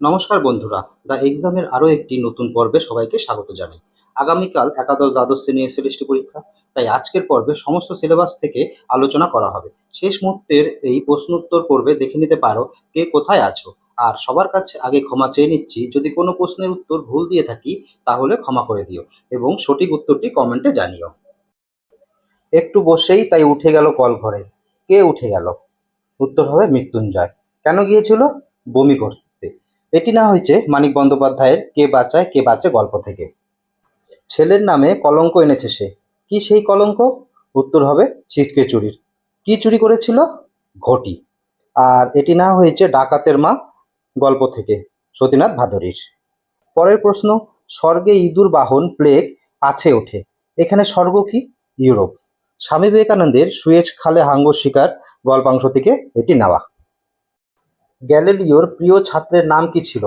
নমস্কার বন্ধুরা, দ্য এক্সামের আরও একটি নতুন পর্বে সবাইকে স্বাগত জানাই। আগামীকাল একাদশ দ্বাদশ শ্রেণি এসএলএসটি পরীক্ষা, তাই আজকের পর্বে সমস্ত সিলেবাস থেকে আলোচনা করা হবে। শেষ মুহূর্তের এই প্রশ্ন উত্তর পর্বে দেখে নিতে পারো কে কোথায় আছো। আর সবার কাছে আগে ক্ষমা চেয়ে নিচ্ছি, যদি কোনো প্রশ্নের উত্তর ভুল দিয়ে থাকি, তাহলে ক্ষমা করে দিও এবং সঠিক উত্তরটি কমেন্টে জানিও। একটু বসেই তাই উঠে গেল কল ঘরে। কে উঠে গেল? উত্তর হবে মৃত্যুঞ্জয়। কেন গিয়েছিল? বমি করতে। এটি না হয়েছে মানিক বন্দ্যোপাধ্যায়ের কে বাঁচায়, কে বাঁচে গল্প থেকে। ছেলের নামে কলঙ্ক এনেছে সে। কি সেই কলঙ্ক? উত্তর হবে ছিটকে চুরির। কি চুরি করেছিল? ঘটি। আর এটি না হয়েছে ডাকাতের মা গল্প থেকে, সতীনাথ ভাদরীর। পরের প্রশ্ন, স্বর্গে ইঁদুর বাহন, প্লেগ আছে ওঠে। এখানে স্বর্গ কি? ইউরোপ। স্বামী বিবেকানন্দের সুয়েজ খালে হাঙ্গর শিকার গল্পাংশ থেকে এটি নেওয়া। গ্যালিলিওর প্রিয় ছাত্রের নাম কি ছিল?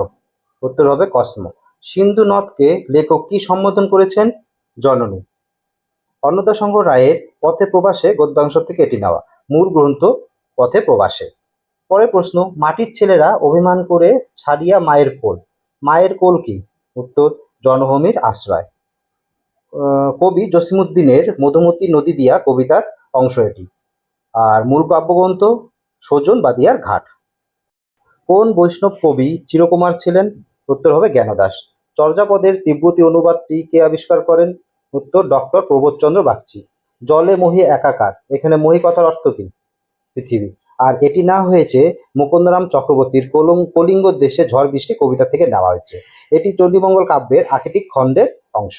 উত্তর হবে কসমো। সিন্ধু নদকে লেখক কি সম্বোধন করেছেন? জননী। অন্নদাশঙ্কর রায়ের পথে প্রবাসে গদ্যাংশ থেকে এটি নেওয়া। মূল গ্রন্থ, পথে প্রবাসে। পরের প্রশ্ন, মাটির ছেলেরা অভিমান করে ছাড়িয়া মায়ের কোল। মায়ের কোল কি? উত্তর, জনভূমির আশ্রয়। কবি জসিমুদ্দিনের মধুমতি নদী দিয়া কবিতার অংশ এটি। আর মূল কাব্যগ্রন্থ সজন বাদিয়ার ঘাট। কোন বৈষ্ণব কবি চিরকুমার ছিলেন? উত্তর হবে জ্ঞানদাস। চর্যাপদের তিব্বতী অনুবাদটি কে আবিষ্কার করেন? উত্তর ডক্টর প্রবোধচন্দ্র বাগচি। জলে মহি একাকার। এখানে মহি কথার অর্থ কি? পৃথিবী। আর এটি না হয়েছে মুকুন্দরাম চক্রবর্তীর কলং কলিঙ্গ দেশে ঝড় বৃষ্টি কবিতা থেকে নেওয়া হয়েছে। এটি চণ্ডীমঙ্গল কাব্যের আখিটিক খণ্ডের অংশ।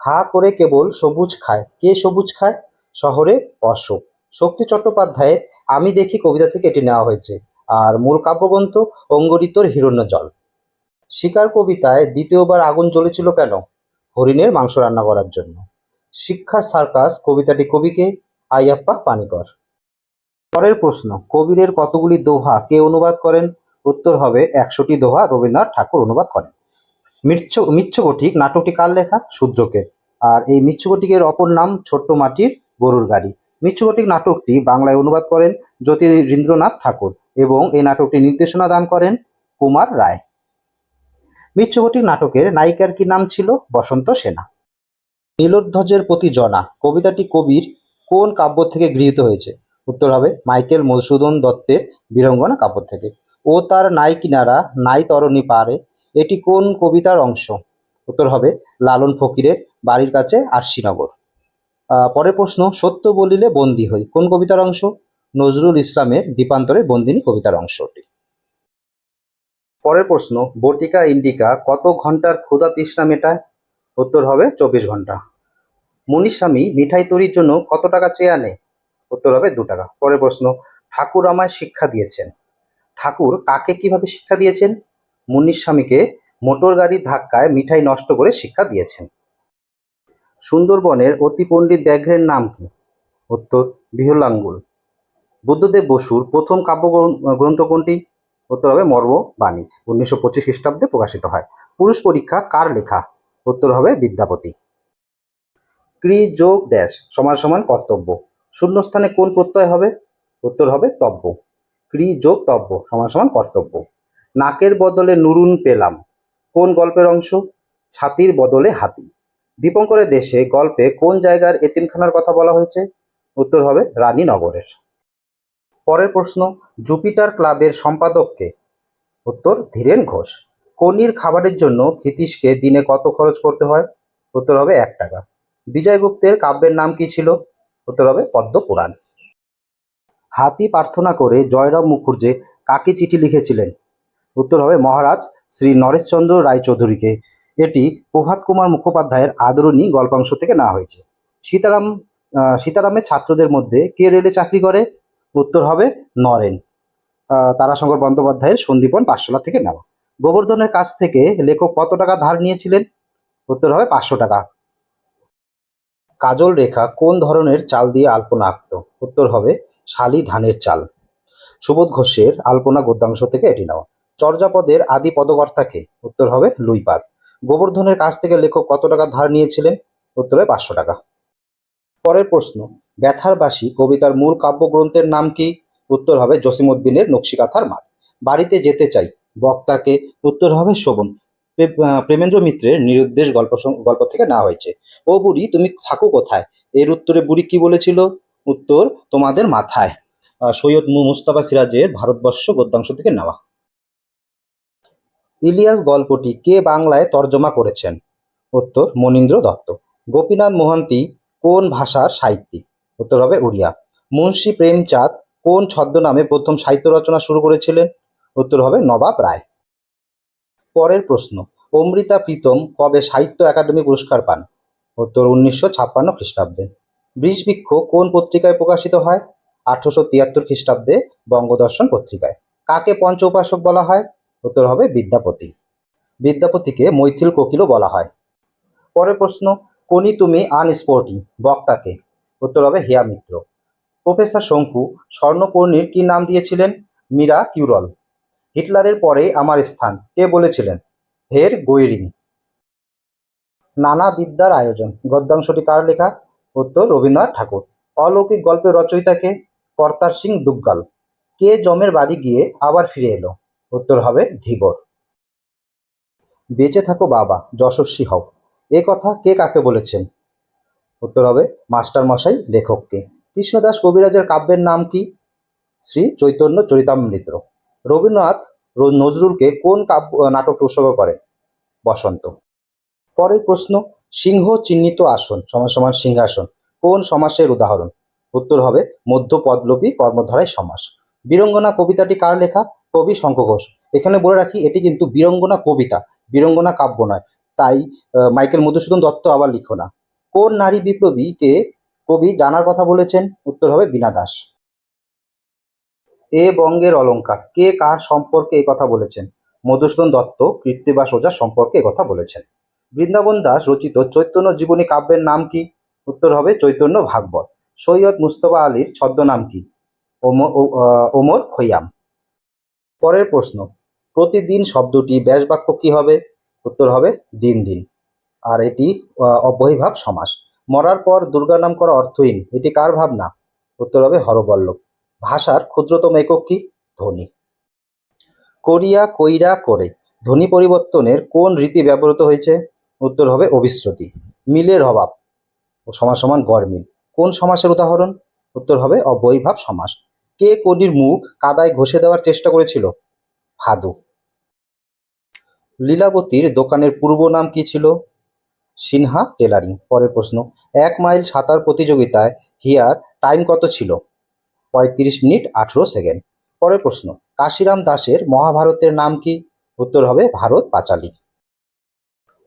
হা করে কেবল সবুজ খায়। কে সবুজ খায়? শহরে অশোক। শক্তি চট্টোপাধ্যায়ের আমি দেখি কবিতা থেকে এটি নেওয়া হয়েছে। আর মূল কাব্যগ্রন্থ অঙ্গরিতর হিরণ্য জল শিকার কবিতায় দ্বিতীয়বার আগুন জ্বলেছিল কেন? হরিণের মাংস রান্না করার জন্য। শিক্ষার সার্কাস, কবিতাটি কবিকে আইয়াপ্পা পানিকর। পরের প্রশ্ন, কবিরের কতগুলি দোহা কে অনুবাদ করেন? উত্তর হবে, একশোটি দোহা রবীন্দ্রনাথ ঠাকুর অনুবাদ করেন। মিচ্ছ মিচ্ছগঠিক নাটকটি কার লেখা? শূদ্রকের। আর এই মিচ্ছগঠিকের অপর নাম ছোট্ট মাটির গরুর গাড়ি। মিচ্ছগঠিক নাটকটি বাংলায় অনুবাদ করেন জ্যোতিরিন্দ্রনাথ ঠাকুর এবং এই নাটকটি নির্দেশনা দান করেন কুমার রায়। মিচ্ছগঠিক নাটকের নায়িকার কি নাম ছিল? বসন্ত সেনা। নীলোধ্বজের প্রতি জনা। কবিতাটি কবির কোন কাব্য থেকে গৃহীত হয়েছে? উত্তর হবে মাইকেল মধুসূদন দত্তের বীরঙ্গনা কাব্য থেকে। ও তার নাই কিনারা নাই তরণী পারে, এটি কোন কবিতার অংশ? উত্তর হবে লালন ফকিরের বাড়ির কাছে আরশিনগর। পরের প্রশ্ন, সত্য বলিলে বন্দী হই। কোন কবিতার অংশ? নজরুল ইসলামের দ্বীপান্তরের বন্দিনী কবিতার অংশটি। পরের প্রশ্ন বটিকা ইন্ডিকা কত ঘণ্টার ক্ষুধা তৃষ্ণা মেটায়? উত্তর হবে চব্বিশ ঘণ্টা। মুনির স্বামী মিঠাই তৈরির জন্য কত টাকা চেয়ে আনে? উত্তর হবে দু টাকা। পরের প্রশ্ন, ঠাকুর আমায় শিক্ষা দিয়েছেন। ঠাকুর কাকে কীভাবে শিক্ষা দিয়েছেন? মুনির স্বামীকে মোটর গাড়ির ধাক্কায় মিঠাই নষ্ট করে শিক্ষা দিয়েছেন। সুন্দরবনের অতি পণ্ডিত ব্যাঘ্রের নাম কি? উত্তর, বিহলাঙ্গুল। বুদ্ধদেব বসুর প্রথম কাব্য গ্রন্থ- কোনটি? উত্তর হবে মর্মবাণী, উনিশশো পঁচিশ খ্রিস্টাব্দে প্রকাশিত হয়। পুরুষ পরীক্ষা কার লেখা? উত্তর হবে বিদ্যাপতি। ক্রি যোগ ড্যাশ, সমান সমান কর্তব্য। শূন্যস্থানে কোন প্রত্যয় হবে? উত্তর হবে তব্য। ক্রি যোগ তব্য, সমান সমান কর্তব্য। নাকের বদলে নুরুন পেলাম। কোন গল্পের অংশ? ছাতির বদলে হাতি। দীপঙ্করের দেশে গল্পে কোন জায়গার এতিমখানার কথা বলা হয়েছে? উত্তর হবে রানীনগরের। পরের প্রশ্ন, জুপিটার ক্লাবের সম্পাদককে। উত্তর, ধীরেন ঘোষ। কনির খাবারের জন্য ক্ষিতীশকে দিনে কত খরচ করতে হয়? উত্তর হবে এক টাকা। বিজয়গুপ্তের কাব্যের নাম কি ছিল? উত্তর হবে পদ্ম পুরাণ। হাতি প্রার্থনা করে জয়রাম মুখুর্জে কাকে চিঠি লিখেছিলেন? উত্তর হবে মহারাজ শ্রী নরেশচন্দ্র রায়চৌধুরীকে। এটি প্রভাত কুমার মুখোপাধ্যায়ের আদরণী গল্পাংশ থেকে নেওয়া হয়েছে। সীতারাম সীতারামের ছাত্রদের মধ্যে কে রেলে চাকরি করে? উত্তর হবে নরেন। তারাশঙ্কর বন্দ্যোপাধ্যায়ের সন্দীপন পাঠশালা থেকে নেওয়া। গোবর্ধনের কাছ থেকে লেখক কত টাকা ধার নিয়েছিলেন? উত্তর হবে পাঁচশো টাকা। কাজল রেখা কোন ধরনের চাল দিয়ে আলপনা আঁকত? উত্তর হবে শালি ধানের চাল। সুবোধ ঘোষের আলপনা গদ্যাংশ থেকে এটি নেওয়া। চর্যাপদের আদি পদকর্তাকে উত্তর হবে লুইপাদ। গোবর্ধনের কাছ থেকে লেখক কত টাকা ধার নিয়েছিলেন? উত্তরে পাঁচশো টাকা। পরের প্রশ্ন, ব্যথার বাসী কবিতার মূল কাব্যগ্রন্থের নাম কি? উত্তর হবে জসিমউদ্দিনের নকশিকাথার মাঠ। বাড়িতে যেতে চাই, বক্তাকে। উত্তর হবে শোভন। প্রেমেন্দ্র মিত্রের নিরুদ্দেশ গল্প গল্প থেকে নেওয়া হয়েছে। ও বুড়ি, তুমি থাকো কোথায়? এর উত্তরে বুড়ি কি বলেছিল? উত্তর, তোমাদের মাথায়। সৈয়দ মুস্তাফা সিরাজের ভারতবর্ষ গদ্যাংশ থেকে নেওয়া। ইলিয়াস গল্পটি কে বাংলায় তর্জমা করেছেন? উত্তর, মনীন্দ্র দত্ত। গোপীনাথ মোহান্তি কোন ভাষার সাহিত্যিক? উত্তর হবে উড়িয়া। মুন্সী প্রেমচাঁদ কোন ছদ্মনামে প্রথম সাহিত্য রচনা শুরু করেছিলেন? উত্তর হবে নবাব রায়। পরের প্রশ্ন, অমৃতা প্রীতম কবে সাহিত্য একাডেমি পুরস্কার পান? উত্তর উনিশশো ছাপ্পান্ন খ্রিস্টাব্দে। বৃষবৃক্ষ কোন পত্রিকায় প্রকাশিত হয়? আঠারোশো তিয়াত্তর খ্রিস্টাব্দে বঙ্গদর্শন পত্রিকায়। কাকে পঞ্চ উপাসক বলা হয়? উত্তর হবে বিদ্যাপতি। বিদ্যাপতিকে মৈথিল কোকিলও বলা হয়। পরের প্রশ্ন, কোনি তুমি আনস্পোর্টিং, বক্তাকে? উত্তর হবে হিয়া মিত্র। প্রফেসর শঙ্কু স্বর্ণপর্ণীর কি নাম দিয়েছিলেন? মীরা কিউরল। হিটলারের পরে আমার স্থান, কে বলেছিলেন? হের গৈরিং নানা বিদ্যার আয়োজন। গদ্যাংশটি কার লেখা? উত্তর রবীন্দ্রনাথ ঠাকুর। অলৌকিক গল্পের রচয়িতাকে কর্তার সিং দুগ্গাল। কে জমের বাড়ি গিয়ে আবার ফিরে এলো? উত্তর হবে ধীবর বেঁচে থাকো বাবা, যশস্বী হও। এ কথা কে কাকে বলেছেন? উত্তর হবে মাস্টার মশাই, লেখককে। কৃষ্ণদাস কবিরাজের কাব্যের নাম কি? শ্রী চৈতন্য চরিতামৃত। রবীন্দ্রনাথ নজরুলকে কোন কাব্য নাটক উৎসর্গ করেন? বসন্ত। পরের প্রশ্ন, সিংহ চিহ্নিত আসন, সমান সমান সিংহাসন, কোন সমাসের উদাহরণ? উত্তর হবে মধ্য পদলোপী কর্মধারায় সমাস। বীরঙ্গনা কবিতাটি কার লেখা? কবি শঙ্খ ঘোষ। এখানে বলে রাখি, এটি কিন্তু বীরঙ্গনা কবিতা, বীরঙ্গনা কাব্য নয়। তাই মাইকেল মধুসূদন দত্ত আবার লিখো না। কোন নারী বিপ্লবীকে কবি জানার কথা বলেছেন? উত্তর হবে বীণা দাস। এ বঙ্গের অলঙ্কার, কে কার সম্পর্কে এ কথা বলেছেন? মধুসূদন দত্ত কৃত্তিবাস ওঝা সম্পর্কে কথা বলেছেন। বৃন্দাবন দাস রচিত চৈতন্য জীবনী কাব্যের নাম কি? উত্তর হবে চৈতন্য ভাগবত। সৈয়দ মুস্তফা আলীর ছদ্মনাম কি? ওমর খৈয়াম। পরের প্রশ্ন, প্রতিদিন শব্দটি ব্যাস বাক্য কি হবে? উত্তর হবে দিন দিন। আর এটি অব্যয়ীভাব সমাস। মরার পর দুর্গা নাম করা অর্থহীন, এটি কার ভাবনা? উত্তর হবে হরবল্লভ। ভাষার ক্ষুদ্রতম একক কি? ধ্বনি। করিয়া কইরা করে, ধ্বনি পরিবর্তনের কোন রীতি ব্যবহৃত হয়েছে? উত্তর হবে অবিশ্রুতি, মিলের অভাব ও সমান গরমিল কোন সমাসের উদাহরণ? উত্তর হবে অবৈভাব সমাস। কে কনির মুখ কাদায় ঘষে দেওয়ার চেষ্টা করেছিল? ভাদু। লীলাবতীর দোকানের পূর্ব নাম কি ছিল? সিনহা টেলারিং। পরের প্রশ্ন, এক মাইল সাঁতার প্রতিযোগিতায় হিয়ার টাইম কত ছিল? পঁয়ত্রিশ মিনিট আঠেরো সেকেন্ড। পরের প্রশ্ন, কাশিরাম দাসের মহাভারতের নাম কি? উত্তর হবে, ভারত পাঁচালী।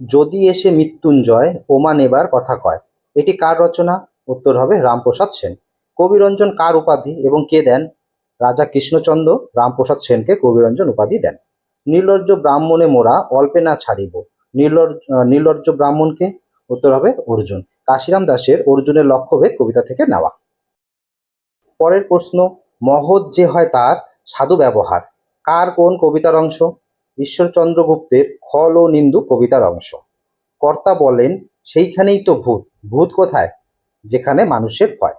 যদি এসে মৃত্যুঞ্জয় ওমা নেবার কথা কয়, এটি কার রচনা? উত্তর হবে, রামপ্রসাদ সেন। কবিরঞ্জন কার উপাধি এবং কে দেন? রাজা কৃষ্ণচন্দ্র রামপ্রসাদ সেনকে কবিরঞ্জন উপাধি দেন। নির্লজ্জ ব্রাহ্মণে মোরা অল্পে না ছাড়িব। নির্লজ্জ নির্লজ্জ ব্রাহ্মণকে উত্তর হবে অর্জুন। কাশিরাম দাসের অর্জুনের লক্ষ্যভেদ কবিতা থেকে নেওয়া। পরের প্রশ্ন, মহৎ যে হয় তার সাধু ব্যবহার। কার কোন কবিতার অংশ? ঈশ্বরচন্দ্র গুপ্তের খল ও নিন্দু কবিতার অংশ। কর্তা বলেন, সেইখানেই তো ভূত। ভূত কোথায়? যেখানে মানুষের ভয়।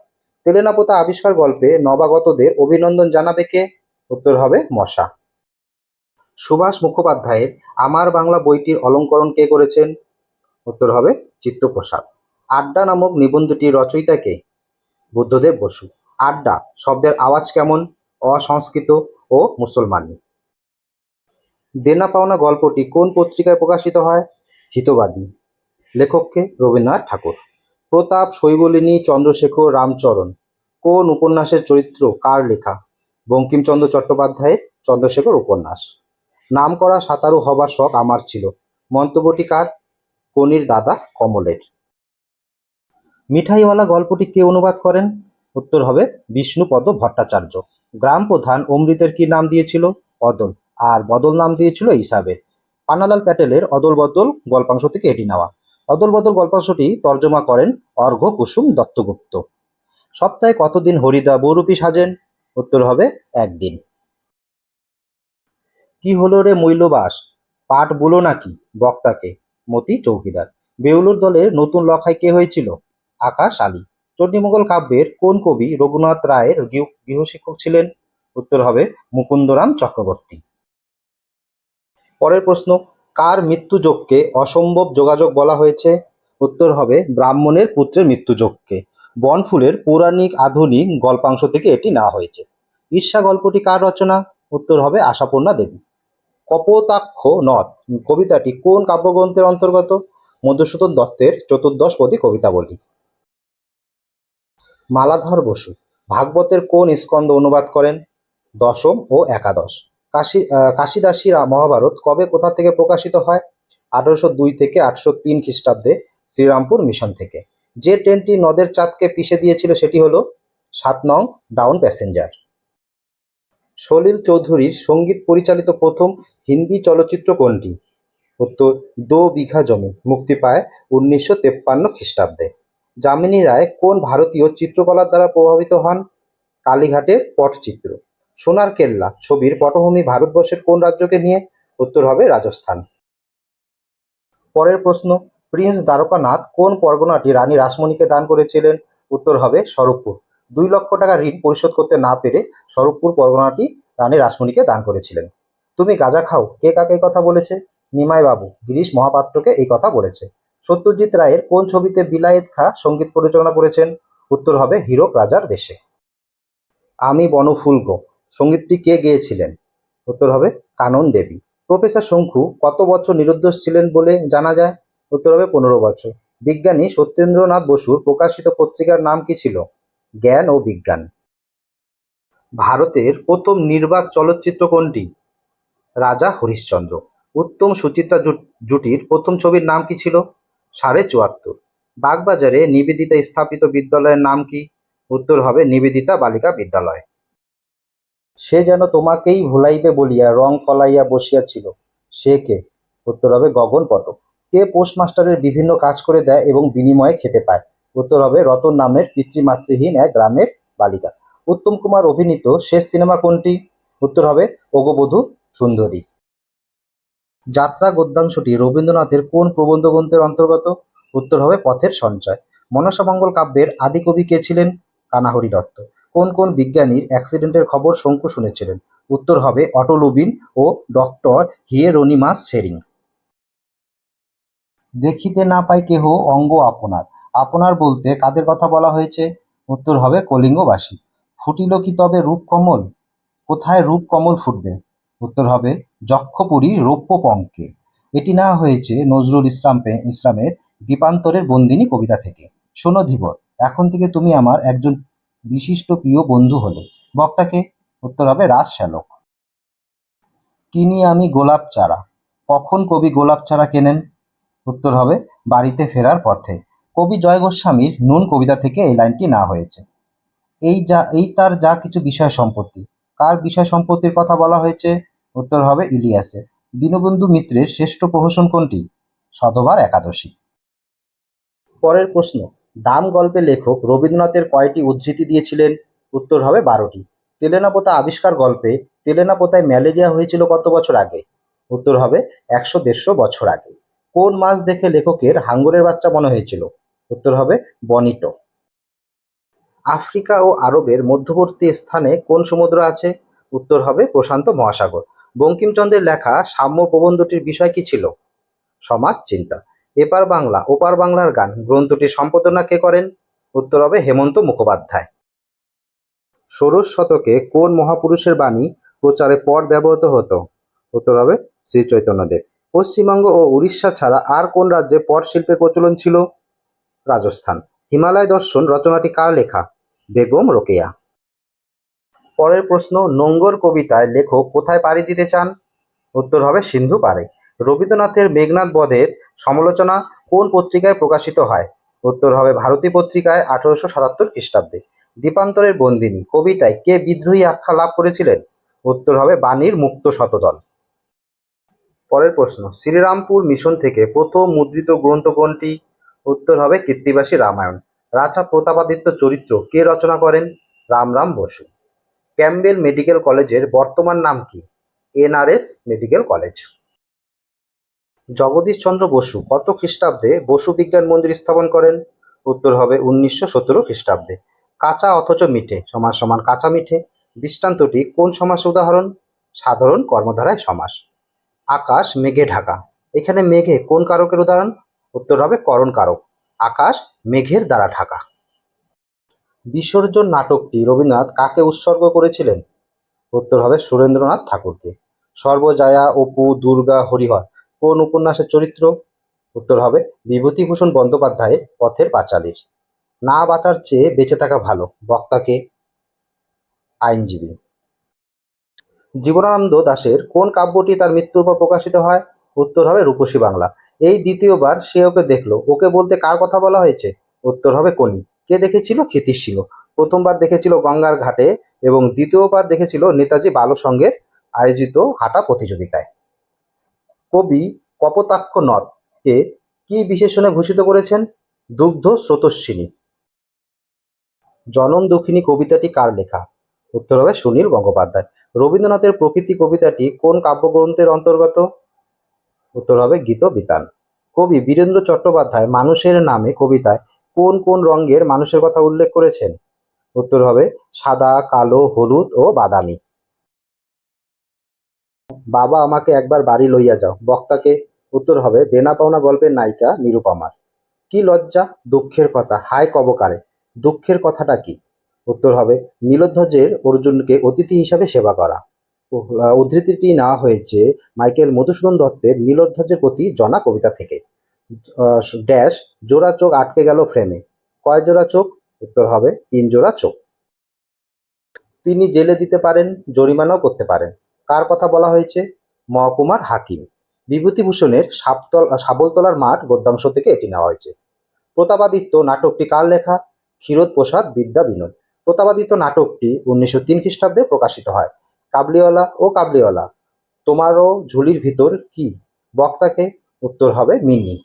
তেলেনাপোতা আবিষ্কার গল্পে নবাগতদের অভিনন্দন জানাবে কে? উত্তর হবে মশা। সুভাষ মুখোপাধ্যায়ের আমার বাংলা বইটির অলঙ্করণ কে করেছেন? উত্তর হবে চিত্তপ্রসাদ। আড্ডা নামক নিবন্ধটির রচয়িতা কে? বুদ্ধদেব বসু। আড্ডা শব্দের আওয়াজ কেমন? অসংস্কৃত ও মুসলমানি। দেনা পাওনা গল্পটি কোন পত্রিকায় প্রকাশিত হয়? হিতবাদী। লেখককে রবীন্দ্রনাথ ঠাকুর। প্রতাপ শৈবলিনী চন্দ্রশেখর রামচরণ। কোন উপন্যাসের চরিত্র, কার লেখা? বঙ্কিমচন্দ্র চট্টোপাধ্যায়ের চন্দ্রশেখর উপন্যাস। নামকরা সাঁতারু হবার শখ আমার ছিল। মন্তব্যটি কার? কনির দাদা কমলের। মিঠাইওয়ালা গল্পটি কে অনুবাদ করেন? উত্তর হবে বিষ্ণুপদ ভট্টাচার্য। গ্রাম প্রধান অমৃতের কি নাম দিয়েছিল? অদল। আর বদল নাম দিয়েছিল ইসাবের। পান্নালাল প্যাটেলের অদল বদল গল্পাংশ থেকে এটি নেওয়া। অদল বদল গল্পাংশটি তর্জমা করেন অর্ঘ্য কুসুম দত্তগুপ্ত। সপ্তাহে কতদিন হরিদা বৌরূপী সাজেন? উত্তর হবে একদিন। কি হলো রে মৈলবাস পাঠ বলো নাকি বক্তাকে? মতি চৌকিদার। বেউলুর দলের নতুন লখায় কে হয়েছিল? আকাশ আলী। চণ্ডীমঙ্গল কাব্যের কোন কবি রঘুনাথ রায়ের গৃহ- গৃহশিক্ষক ছিলেন? উত্তর হবে মুকুন্দরাম চক্রবর্তী। পরের প্রশ্ন কার মৃত্যুযোগকে অসম্ভব যোগাযোগ বলা হয়েছে? উত্তর হবে, ব্রাহ্মণের পুত্রের মৃত্যুযোগকে বনফুলের পৌরাণিক আধুনিক গল্পাংশ থেকে এটি নেওয়া হয়েছে। ঈর্ষা গল্পটি কার রচনা? উত্তর হবে, আশাপূর্ণা দেবী। কপোতাক্ষ নদ, কবিতাটি কোন কাব্যগ্রন্থের অন্তর্গত? মধুসূদন দত্তের চতুর্দশপদী কবিতাবলী। মালাধর বসু, ভাগবতের কোন স্কন্দ অনুবাদ করেন? দশম ও একাদশ। কাশী কাশিদাসী মহাভারত কবে কোথা থেকে প্রকাশিত হয়? আঠারোশো দুই থেকে আটশো তিন খ্রিস্টাব্দে শ্রীরামপুর মিশন থেকে। যে ট্রেনটি নদের চাঁদকে পিষে দিয়েছিল সেটি হলো সাত নং ডাউন প্যাসেঞ্জার। সলিল চৌধুরীর সংগীত পরিচালিত প্রথম হিন্দি চলচ্চিত্র কোনটি? উত্তর, দো বিঘা জমি, মুক্তি পায় উনিশশো তেপ্পান্ন খ্রিস্টাব্দে। যামিনী রায় কোন ভারতীয় চিত্রকলার দ্বারা প্রভাবিত হন? কালীঘাটের পটচিত্র। সোনার কেল্লা। ছবির পটভূমি ভারতবর্ষের কোন রাজ্যকে নিয়ে? উত্তর হবে রাজস্থান। পরের প্রশ্ন, প্রিন্স দ্বারকানাথ কোন পরগনাটি রানী রাসমণিকে দান করেছিলেন? উত্তর হবে স্বরূপপুর। দুই লক্ষ টাকা ঋণ পরিশোধ করতে না পেরে স্বরূপপুর পরগনাটি রানী রাসমণিকে দান করেছিলেন। তুমি গাঁজা খাও। কে কাকে কথা বলেছে? নিমাই বাবু গিরিশ মহাপাত্রকে এই কথা বলেছে। সত্যজিৎ রায়ের কোন ছবিতে বিলায়েত খা সংগীত পরিচালনা করেছেন? উত্তর হবে হীরক রাজার দেশে। আমি বনফুলগ সঙ্গীতটি কে গেয়েছিলেন? উত্তর হবে কানন দেবী। প্রফেসর শঙ্কু, কত বছর নিরুদ্দেশ ছিলেন বলে জানা যায়? উত্তর হবে পনেরো বছর। বিজ্ঞানী সত্যেন্দ্রনাথ বসুর প্রকাশিত পত্রিকার নাম কি ছিল? জ্ঞান ও বিজ্ঞান। ভারতের প্রথম নির্বাক চলচ্চিত্র কোনটি? রাজা হরিশ্চন্দ্র। উত্তম সুচিত্রা জুটির প্রথম ছবির নাম কি ছিল? সাড়ে চুয়াত্তর। বাগবাজারে নিবেদিতা স্থাপিত বিদ্যালয়ের নাম কি? উত্তর হবে নিবেদিতা বালিকা বিদ্যালয়। সে যেন তোমাকেই ভুলাইবে বলিয়া রং ফলাইয়া বসিয়াছিল। সে কে? উত্তর হবে গগন পটক। কে পোস্টমাস্টারের বিভিন্ন কাজ করে দেয় এবং বিনিময়ে খেতে পায়? উত্তর হবে রতন নামের পিতৃমাতৃহীন এক গ্রামের বালিকা। উত্তম কুমার অভিনীত শেষ সিনেমা কোনটি? উত্তর হবে ওগবধূ সুন্দরী। যাত্রা গদ্যাংশটি রবীন্দ্রনাথের কোন প্রবন্ধ গ্রন্থের অন্তর্গত? উত্তর হবে পথের সঞ্চয়। মনসামঙ্গল কাব্যের আদি কবি কে ছিলেন? কানাহরি দত্ত। কোন কোন বিজ্ঞানীর অ্যাক্সিডেন্টের খবর শঙ্কু শুনেছিলেন? উত্তর হবে অটোলুবিন ও ডক্টর হিয়েরোনিমাস শেরিং। দেখিতে না পাই কেহ অঙ্গ আপনার। আপনার বলতে কাদের কথা বলা হয়েছে? উত্তর হবে কলিঙ্গবাসী। ফুটিল কি তবে রূপ কমল? কোথায় রূপ কমল ফুটবে? উত্তর হবে যক্ষপুরী রৌপ্য পঙ্কে এটি না হয়েছে নজরুল ইসলাম ইসলামের দীপান্তরের বন্দিনী কবিতা থেকে। শোনো ধীবর, এখন থেকে তুমি আমার একজন বিশিষ্ট প্রিয় বন্ধু হলে। বক্তাকে উত্তর হবে রাজ শ্যালক। কিনি আমি গোলাপ চারা। কখন কবি গোলাপ চারা কেনেন? উত্তর হবে বাড়িতে ফেরার পথে। কবি জয় গোস্বামীর নুন কবিতা থেকে এই লাইনটি না হয়েছে। এই যা, এই তার যা কিছু বিষয় সম্পত্তি। কার বিষয় সম্পত্তির কথা বলা হয়েছে? উত্তর হবে ইলিয়াসে। দীনবন্ধু মিত্রের শ্রেষ্ঠ প্রহসন কোনটি? সধবার একাদশী। পরের প্রশ্ন। দাম গল্পে লেখক রবীন্দ্রনাথের কয়টি উদ্ধৃতি দিয়েছিলেন? উত্তর হবে বারোটি। তেলেনাপোতা আবিষ্কার গল্পে তেলেনাপোতায় ম্যালেরিয়া হয়েছিল কত বছর আগে? উত্তর হবে একশো দেড়শো বছর আগে। কোন মাছ দেখে লেখকের হাঙ্গরের বাচ্চা মনে হয়েছিল? উত্তর হবে বনিটো। আফ্রিকা ও আরবের মধ্যবর্তী স্থানে কোন সমুদ্র আছে? উত্তর হবে প্রশান্ত মহাসাগর। বঙ্কিমচন্দ্রের লেখা সাম্য প্রবন্ধটির বিষয় কি ছিল? সমাজ চিন্তা। এপার বাংলা, ওপার বাংলার গান। গ্রন্থটি সম্পাদনা কে করেন? উত্তর হবে হেমন্ত মুখোপাধ্যায়। ষোড়শ শতকে কোন মহাপুরুষের বাণী প্রচারে পট ব্যবহৃত হতো? উত্তর হবে শ্রী চৈতন্যদেব। পশ্চিমবঙ্গ ও উড়িষ্যা ছাড়া আর কোন রাজ্যে পট শিল্পের প্রচলন ছিল? রাজস্থান। হিমালয় দর্শন রচনাটি কার লেখা? বেগম রোকেয়া। পরের প্রশ্ন, নোঙ্গর কবিতায় লেখক কোথায় পাড়ি দিতে চান? উত্তর হবে সিন্ধু পাড়ে। রবীন্দ্রনাথের মেঘনাথ বধের সমালোচনা কোন পত্রিকায় প্রকাশিত হয়? উত্তর হবে ভারতী পত্রিকায় আঠারোশো সাতাত্তর খ্রিস্টাব্দে। দীপান্তরের বন্দিনী কবিতায় কে বিদ্রোহী আখ্যা লাভ করেছিলেন? উত্তর হবে বাণীর মুক্ত শতদল। পরের প্রশ্ন, শ্রীরামপুর মিশন থেকে প্রথম মুদ্রিত গ্রন্থ কোনটি? উত্তর হবে কীর্তিবাসী রামায়ণ। রাজা প্রতাপাদিত্য চরিত্র কে রচনা করেন? রামরাম বসু। ক্যাম্বেল মেডিকেল কলেজের বর্তমান নাম কি? NRS medical college. Jagadish Chandra Basu কত খ্রিস্টাব্দে বসু বিজ্ঞান মন্দির স্থাপন করেন? উত্তর হবে উনিশশো সতেরো খ্রিস্টাব্দে। কাঁচা অথচ মিঠে সমাজ সমান কাঁচা মিঠে। দৃষ্টান্তটি কোন সমাস উদাহরণ? সাধারণ কর্মধারায় সমাস। আকাশ মেঘে ঢাকা। এখানে মেঘে কোন কারকের উদাহরণ? উত্তর হবে করণ কারক। আকাশ মেঘের দ্বারা ঢাকা। বিসর্জন নাটকটি রবীন্দ্রনাথ কাকে উৎসর্গ করেছিলেন? উত্তর হবে সুরেন্দ্রনাথ ঠাকুরকে। সর্বজয়া, অপু, দুর্গা, হরিহর। কোন উপন্যাসের চরিত্র? উত্তর হবে, বিভূতিভূষণ বন্দ্যোপাধ্যায়ের পথের পাঁচালীর। না বাঁচার চেয়ে বেঁচে থাকা ভালো। বক্তাকে আইনজীবী। জীবনানন্দ দাশের কোন কাব্যটি তার মৃত্যুর পর প্রকাশিত হয়? উত্তর হবে, রূপসী বাংলা। এই দ্বিতীয়বার সে ওকে দেখল। ওকে বলতে কার কথা বলা হয়েছে? উত্তর হবে কনি কে দেখেছিল? ক্ষিতিশ সিংহ। প্রথমবার দেখেছিল গঙ্গার ঘাটে এবং দ্বিতীয়বার দেখেছিল নেতাজি বালসংঘের আয়োজিত হাঁটা প্রতিযোগিতায়। কবি কপোতাক্ষ নদকে কি বিশেষণে ভূষিত করেছেন? দুগ্ধ স্রোতস্বিনী। জনম দুঃখিনী কবিতাটি কার লেখা? উত্তর হবে সুনীল গঙ্গোপাধ্যায়। রবীন্দ্রনাথের প্রকৃতি কবিতাটি কোন কাব্যগ্রন্থের অন্তর্গত? উত্তর হবে গীত বিতান। কবি বীরেন্দ্র চট্টোপাধ্যায় মানুষের নামে কবিতায় কোন কোন রঙের মানুষের কথা উল্লেখ করেছেন? উত্তর হবে সাদা, কালো, হলুদ ও বাদামি। বাবা আমাকে একবার বাড়ি লইয়া যাও। বক্তাকে উত্তর হবে দেনা পাওনা গল্পের নায়িকা নিরুপমার কি লজ্জা, দুঃখের কথা। হায় কবকারে, দুঃখের কথাটা কি? উত্তর হবে, নীলধ্বজের অর্জুনকে অতিথি হিসাবে সেবা করা। উদ্ধৃতিটি নেওয়া হয়েছে মাইকেল মধুসূদন দত্তের নীলধ্বজের প্রতি জনা কবিতা থেকে। ড্যাশ, জোড়া চোখ আটকে গেল ফ্রেমে। কয় জোড়া চোখ? উত্তর হবে, তিন জোড়া চোখ। তিনি জেলে দিতে পারেন, জরিমানাও করতে পারেন। কার কথা বলা হয়েছে? মহকুমার হাকিম। বিভূতিভূষণের সাপতল সাবলতলার মাঠ গদ্যাংশ থেকে এটি নেওয়া হয়েছে। প্রতাপাদিত্য নাটকটি কার লেখা? ক্ষীরোদ প্রসাদ বিদ্যা বিনোদ। প্রতাপাদিত্য নাটকটি উনিশশো তিন খ্রিস্টাব্দে প্রকাশিত হয়। কাবলিওয়ালা ও কাবলিওয়ালা, তোমারও ঝুলির ভিতর কি? বক্তাকে উত্তর হবে মিন্নি।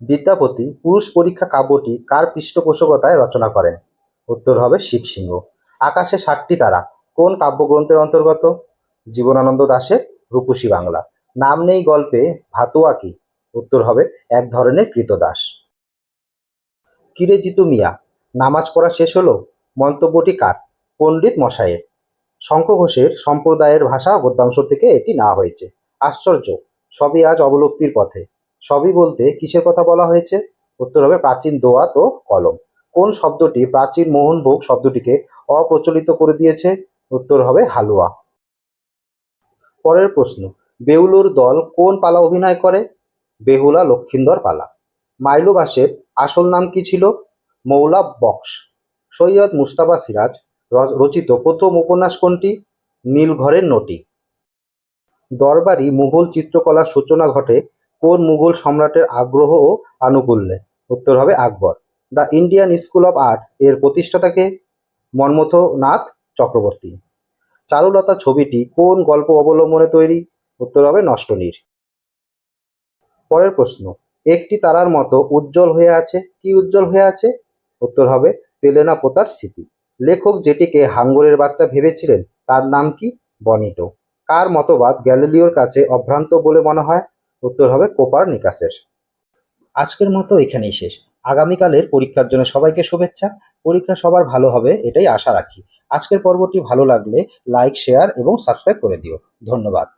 বিদ্যাপতি পুরুষ পরীক্ষা কাব্যটি কার পৃষ্ঠপোষকতায় রচনা করেন? উত্তর হবে শিবসিংহ। আকাশে ষাটটি তারা। কোন কাব্যগ্রন্থের অন্তর্গত? জীবনানন্দ দাশের রূপসী বাংলা। নাম নেই গল্পে, ভাতুয়া কি? উত্তর হবে, এক ধরনের কৃতদাস। কিরে জিতু মিয়া, নামাজ পড়া শেষ হলো? মন্তব্যটি কার? পণ্ডিত মশাইয়ের। শঙ্খ ঘোষের সম্প্রদায়ের ভাষা গদ্যাংশ থেকে এটি নেওয়া হয়েছে। আশ্চর্য, সবই আজ অবলুপ্তির পথে। সবই বলতে কিসের কথা বলা হয়েছে? উত্তর হবে, প্রাচীন দোয়াত ও কলম। কোন শব্দটি প্রাচীন মোহনভোগ শব্দটিকে অপ্রচলিত করে দিয়েছে? উত্তর হবে, হালুয়া। পরের প্রশ্ন বেহুলোর দল কোন পালা অভিনয় করে? বেহুলা লক্ষিন্দর পালা। মাইলু বাসের আসল নাম কি ছিল? মৌলা বক্স। সৈয়দ মুস্তাফা সিরাজ রচিত প্রথম উপন্যাস কোনটি? নীলঘরের নটি। দরবারি মুঘল চিত্রকলার সূচনা ঘটে কোন মুঘল সম্রাটের আগ্রহ ও আনুকূল্যে? উত্তর হবে Akbar. The Indian school of art এর প্রতিষ্ঠাতাকে মন্মথনাথ চক্রবর্তী। চারুলতা ছবিটি কোন গল্প অবলম্বনে তৈরি? উত্তর হবে নষ্টনীর। পরের প্রশ্ন, একটি তারার মতো উজ্জ্বল হয়ে আছে? কি উজ্জ্বল হয়ে আছে? উত্তর হবে তেলেনা পোতার স্মৃতি। লেখক যেটিকে হাঙ্গরের বাচ্চা ভেবেছিলেন, তার নাম কি? বনিটো। কার মতবাদ গ্যালিলিওর কাছে অভ্রান্ত বলে মনে হয়? উত্তর হবে কোপার নিকাসের আজকের মতো এখানেই শেষ। আগামীকালের পরীক্ষার জন্য সবাইকে শুভেচ্ছা। পরীক্ষা সবার ভালো হবে, এটাই আশা রাখি। আজকের পর্বটি ভালো লাগলে লাইক শেয়ার এবং সাবস্ক্রাইব করে দিও। ধন্যবাদ।